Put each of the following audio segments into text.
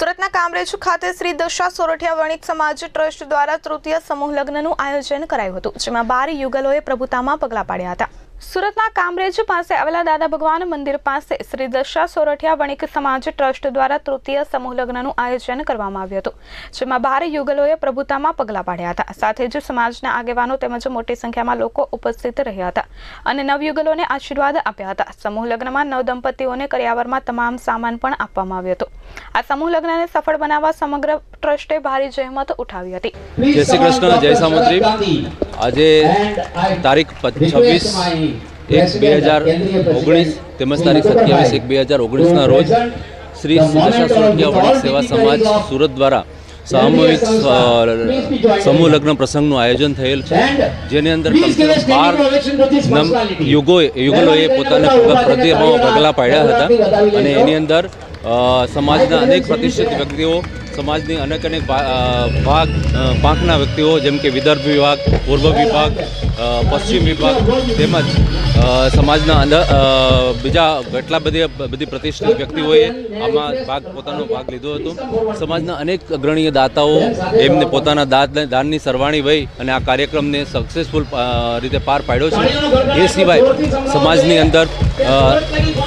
સુરતના કામરેજ ખાતે શ્રી દશા સોરઠિયા વણિક સમાજ ટ્રસ્ટ દ્વારા તૃતીય સમૂહ લગ્નનું આયોજન કરાયું હતું, જેમાં બાર યુગલોએ પ્રભુતામાં પગલાં પાડ્યા હતા. સુરતના કામરેજ પાસે આવેલા દાદા ભગવાન મંદિર પાસે શ્રી દશા સોરઠિયા વણિક સમાજ ટ્રસ્ટ દ્વારા તૃતીય સમૂહ લગ્નનું આયોજન કરવામાં આવ્યું હતું, જેમાં બાર યુગલોએ પ્રભુતામાં પગલાં પાડ્યા હતા. સાથે જ સમાજના આગેવાનો તેમજ મોટી સંખ્યામાં લોકો ઉપસ્થિત રહ્યા હતા અને નવયુગલોને આશીર્વાદ આપ્યા હતા. સમૂહ લગ્નમાં નવ દંપતીઓને કર્યાવરમાં તમામ સામાન પણ આપવામાં આવ્યો હતો. આ સમૂહ લગ્નને સફળ બનાવવા સમગ્ર ટ્રસ્ટે ભારે જહેમત ઉઠાવી હતી. જય શ્રી કૃષ્ણ જય સામુદ્રી. આજે તારીખ છવ્વીસ એક બે હજાર ઓગણીસ તેમજ તારીખ સત્યાવીસ એક બે હજાર ઓગણીસના રોજ શ્રી સિદ્ધેશ્વર સોરઠિયા વણિક સેવા સમાજ સુરત દ્વારા સામૂહિક સમૂહ લગ્ન પ્રસંગનું આયોજન થયેલ છે. જેની અંદર બાર યુગોએ યુગલોએ પોતાને પ્રતિભાવ પગલાં પાડ્યા હતા અને એની અંદર સમાજના અનેક પ્રતિષ્ઠિત વ્યક્તિઓ સમાજની અનેક અનેક ભાગ પાંખના વ્યક્તિઓ જેમ કે વિદર્ભ વિભાગ, પૂર્વ વિભાગ પશ્ચિમ વિભાગ તેમજ સમાજના અંદર બીજા કેટલા બધી બધી પ્રતિષ્ઠિત વ્યક્તિઓએ આમાં ભાગ, પોતાનો ભાગ લીધો હતો. સમાજના અનેક અગ્રણીય દાતાઓ એમને પોતાના દાન દાનની સરવાણી વહી અને આ કાર્યક્રમને સક્સેસફુલ રીતે પાર પાડ્યો છે. એ સિવાય સમાજની અંદર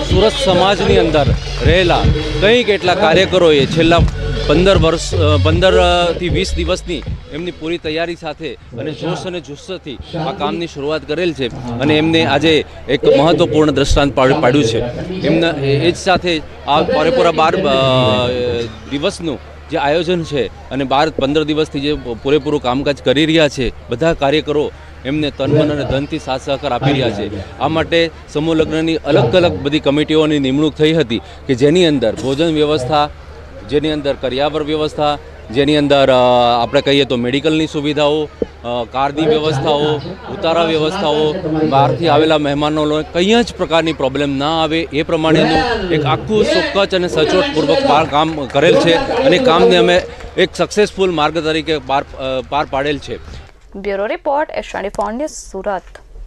સુરત સમાજની અંદર રહેલા કંઈ કેટલા કાર્યકરોએ છેલ્લા પંદર વર્ષ પંદરથી વીસ દિવસની એમની પૂરી તૈયારી સાથે અને જોશ અને જુસ્સથી આ કામની શરૂઆત કરેલ છે અને એમને આજે એક મહત્વપૂર્ણ દ્રષ્ટાંત પાડ્યું છે. એમના, એ જ સાથે આ પૂરેપૂરા બાર દિવસનું જે આયોજન છે અને બાર, પંદર દિવસથી જે પૂરેપૂરું કામકાજ કરી રહ્યા છે, બધા કાર્યકરો એમને તનમન અને ધનથી સાથ સહકાર આપી રહ્યા છે. આ માટે સમૂહ લગ્નની અલગ અલગ બધી કમિટીઓની નિમણૂક થઈ હતી કે જેની અંદર ભોજન વ્યવસ્થા જેની અંદર કરિયાવર વ્યવસ્થા, જેની અંદર આપણે કહીએ તો મેડિકલની સુવિધાઓ કારની વ્યવસ્થાઓ, ઉતારા વ્યવસ્થાઓ, બહારથી આવેલા મહેમાનોને કંઈ જ પ્રકારની પ્રોબ્લેમ ના આવે. એ પ્રમાણેનું એક આખું ચોક્કસ અને સચોટપૂર્વક પાર કામ કરેલ છે અને કામને અમે એક સક્સેસફુલ માર્ગ તરીકે પાર પાર પાડેલ છે. બ્યુરો રિપોર્ટ એશવાડી ફોન સુરત.